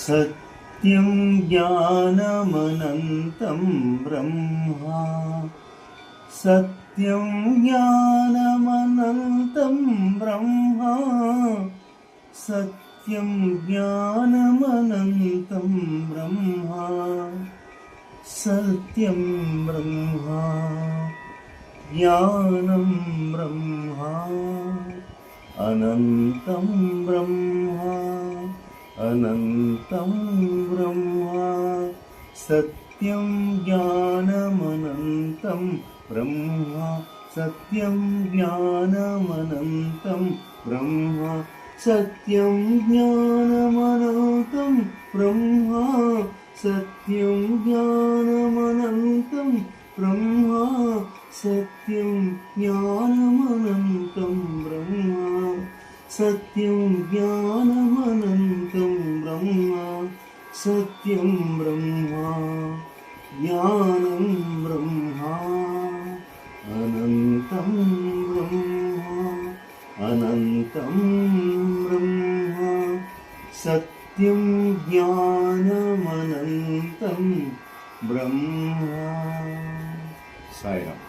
सत्यं ज्ञानमनन्तं ब्रह्मा सत्यं ज्ञानमनन्तं ब्रह्मा सत्यं ज्ञानमनन्तं ब्रह्मा सत्यं ब्रह्मा ज्ञानं ब्रह्मा अनन्तं ब्रह्मा अनन्तं ब्रह्मा सत्यं ज्ञानमनन्तं ब्रह्मा सत्यं ज्ञानमनन्तं ब्रह्मा सत्यं ज्ञानमनन्तं ब्रह्मा सत्यं ज्ञानमनन्तं ब्रह्मा सत्यं ज्ञानमनन्तं ब्रह्मा सत्यं ज्ञानमनन्तं ब्रह्मा सत्यं ब्रह्मा ज्ञानं ब्रह्मा अनन्तं ब्रह्मा अनन्तं ब्रह्मा सत्यं ज्ञानमनन्तं ब्रह्मा सायराम